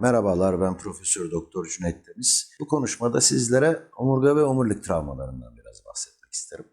Merhabalar ben Profesör Doktor Cüneyt Temiz. Bu konuşmada sizlere omurga ve omurilik travmalarından biraz bahsetmek isterim.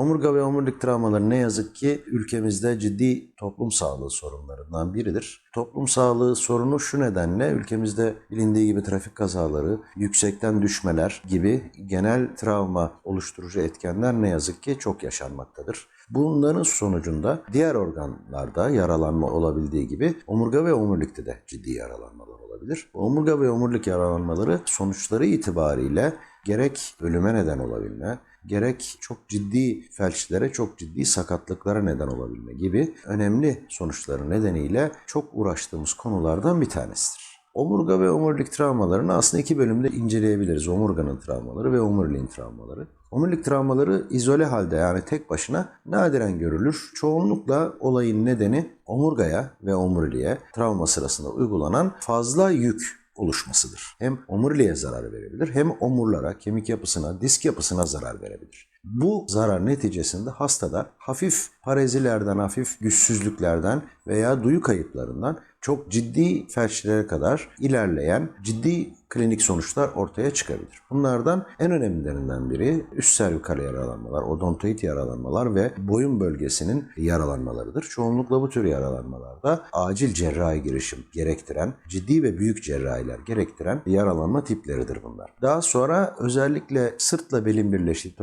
Omurga ve omurilik travmaları ne yazık ki ülkemizde ciddi toplum sağlığı sorunlarından biridir. Toplum sağlığı sorunu şu nedenle ülkemizde bilindiği gibi trafik kazaları, yüksekten düşmeler gibi genel travma oluşturucu etkenler ne yazık ki çok yaşanmaktadır. Bunların sonucunda diğer organlarda yaralanma olabildiği gibi omurga ve omurilikte de ciddi yaralanmalar olabilir. Omurga ve omurilik yaralanmaları sonuçları itibariyle gerek ölüme neden olabilme, gerek çok ciddi felçlere, çok ciddi sakatlıklara neden olabilme gibi önemli sonuçları nedeniyle çok uğraştığımız konulardan bir tanesidir. Omurga ve omurilik travmalarını aslında iki bölümde inceleyebiliriz. Omurganın travmaları ve omuriliğin travmaları. Omurilik travmaları izole halde yani tek başına nadiren görülür. Çoğunlukla olayın nedeni omurgaya ve omuriliğe travma sırasında uygulanan fazla yük oluşmasıdır. Hem omuriliğe zarar verebilir hem omurlara, kemik yapısına, disk yapısına zarar verebilir. Bu zarar neticesinde hastada hafif parezilerden, hafif güçsüzlüklerden veya duyu kayıplarından çok ciddi felçlere kadar ilerleyen ciddi klinik sonuçlar ortaya çıkabilir. Bunlardan en önemlilerinden biri üst servikal yaralanmalar, odontoid yaralanmalar ve boyun bölgesinin yaralanmalarıdır. Çoğunlukla bu tür yaralanmalarda acil cerrahi girişim gerektiren, ciddi ve büyük cerrahiler gerektiren yaralanma tipleridir bunlar. Daha sonra özellikle sırtla belin birleştiği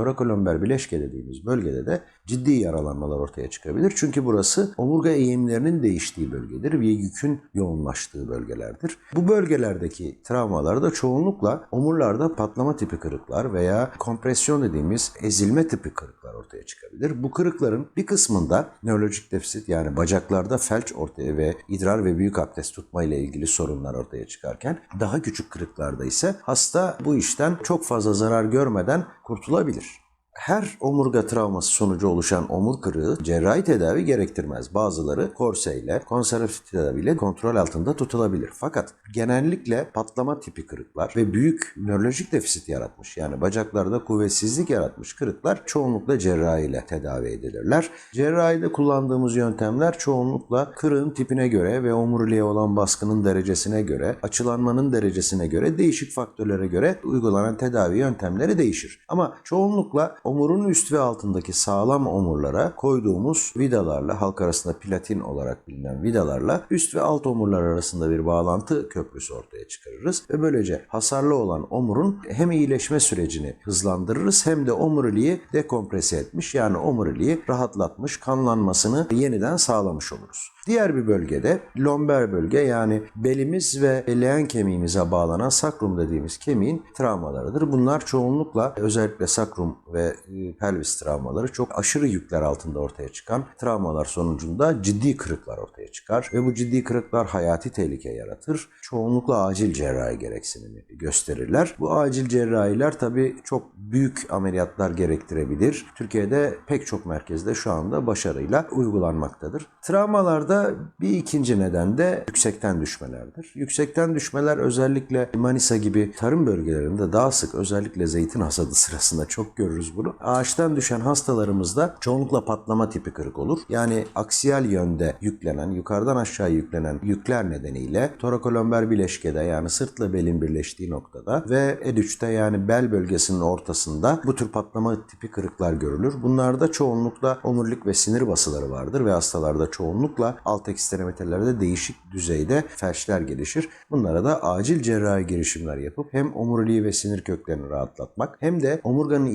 torakolomber bileşke dediğimiz bölgede de ciddi yaralanmalar ortaya çıkabilir. Çünkü burası omurga eğimlerinin değiştiği bölgedir ve yükün yoğunlaştığı bölgelerdir. Bu bölgelerdeki travmalarda çoğunlukla omurlarda patlama tipi kırıklar veya kompresyon dediğimiz ezilme tipi kırıklar ortaya çıkabilir. Bu kırıkların bir kısmında nörolojik defisit yani bacaklarda felç ortaya ve idrar ve büyük abdest tutma ile ilgili sorunlar ortaya çıkarken daha küçük kırıklarda ise hasta bu işten çok fazla zarar görmeden kurtulabilir. Her omurga travması sonucu oluşan omur kırığı cerrahi tedavi gerektirmez. Bazıları korseyle, konservatif tedaviyle kontrol altında tutulabilir. Fakat genellikle patlama tipi kırıklar ve büyük nörolojik defisit yaratmış yani bacaklarda kuvvetsizlik yaratmış kırıklar çoğunlukla cerrahiyle tedavi edilirler. Cerrahide kullandığımız yöntemler çoğunlukla kırığın tipine göre ve omuriliğe olan baskının derecesine göre, açılanmanın derecesine göre değişik faktörlere göre uygulanan tedavi yöntemleri değişir. Ama çoğunlukla omurun üst ve altındaki sağlam omurlara koyduğumuz vidalarla, halk arasında platin olarak bilinen vidalarla üst ve alt omurlar arasında bir bağlantı köprüsü ortaya çıkarırız. Ve böylece hasarlı olan omurun hem iyileşme sürecini hızlandırırız hem de omuriliği dekomprese etmiş yani omuriliği rahatlatmış, kanlanmasını yeniden sağlamış oluruz. Diğer bir bölgede lomber bölge yani belimiz ve leğen kemiğimize bağlanan sakrum dediğimiz kemiğin travmalarıdır. Bunlar çoğunlukla özellikle sakrum ve pelvis travmaları çok aşırı yükler altında ortaya çıkan travmalar sonucunda ciddi kırıklar ortaya çıkar ve bu ciddi kırıklar hayati tehlike yaratır. Çoğunlukla acil cerrahi gereksinimi gösterirler. Bu acil cerrahiler tabii çok büyük ameliyatlar gerektirebilir. Türkiye'de pek çok merkezde şu anda başarıyla uygulanmaktadır. Travmalarda bir ikinci neden de yüksekten düşmelerdir. Yüksekten düşmeler özellikle Manisa gibi tarım bölgelerinde daha sık özellikle zeytin hasadı sırasında çok görürüz bunu. Ağaçtan düşen hastalarımızda çoğunlukla patlama tipi kırık olur. Yani aksiyal yönde yüklenen, yukarıdan aşağı yüklenen yükler nedeniyle torakolomber bileşkede yani sırtla belin birleştiği noktada ve edüçte yani bel bölgesinin ortasında bu tür patlama tipi kırıklar görülür. Bunlarda çoğunlukla omurilik ve sinir basıları vardır ve hastalarda çoğunlukla alt ekstremitelerde değişik düzeyde felçler gelişir. Bunlara da acil cerrahi girişimler yapıp hem omuriliği ve sinir köklerini rahatlatmak hem de omurganın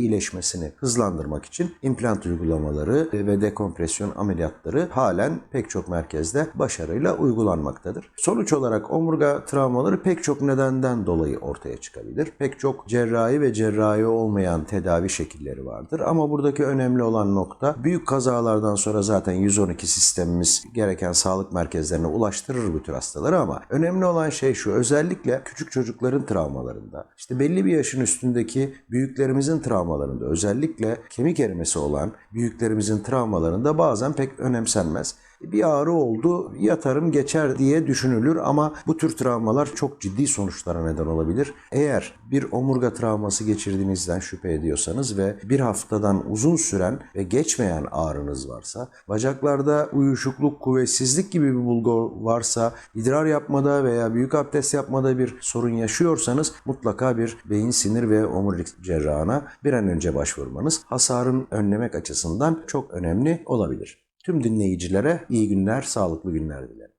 iyileşmesini hızlandırmak için implant uygulamaları ve dekompresyon ameliyatları halen pek çok merkezde başarıyla uygulanmaktadır. Sonuç olarak omurga travmaları pek çok nedenden dolayı ortaya çıkabilir. Pek çok cerrahi ve cerrahi olmayan tedavi şekilleri vardır. Ama buradaki önemli olan nokta büyük kazalardan sonra zaten 112 sistemimiz gereken sağlık merkezlerine ulaştırır bu tür hastaları ama önemli olan şey şu özellikle küçük çocukların travmalarında işte belli bir yaşın üstündeki büyüklerimizin travmalarında özellikle özellikle kemik erimesi olan büyüklerimizin travmalarında bazen pek önemsenmez. Bir ağrı oldu, yatarım geçer diye düşünülür ama bu tür travmalar çok ciddi sonuçlara neden olabilir. Eğer bir omurga travması geçirdiğinizden şüphe ediyorsanız ve bir haftadan uzun süren ve geçmeyen ağrınız varsa, bacaklarda uyuşukluk, kuvvetsizlik gibi bir bulgu varsa, idrar yapmada veya büyük abdest yapmada bir sorun yaşıyorsanız mutlaka bir beyin sinir ve omurilik cerrahına bir an önce başvurmanız hasarın önlemek açısından çok önemli olabilir. Tüm dinleyicilere iyi günler, sağlıklı günler dilerim.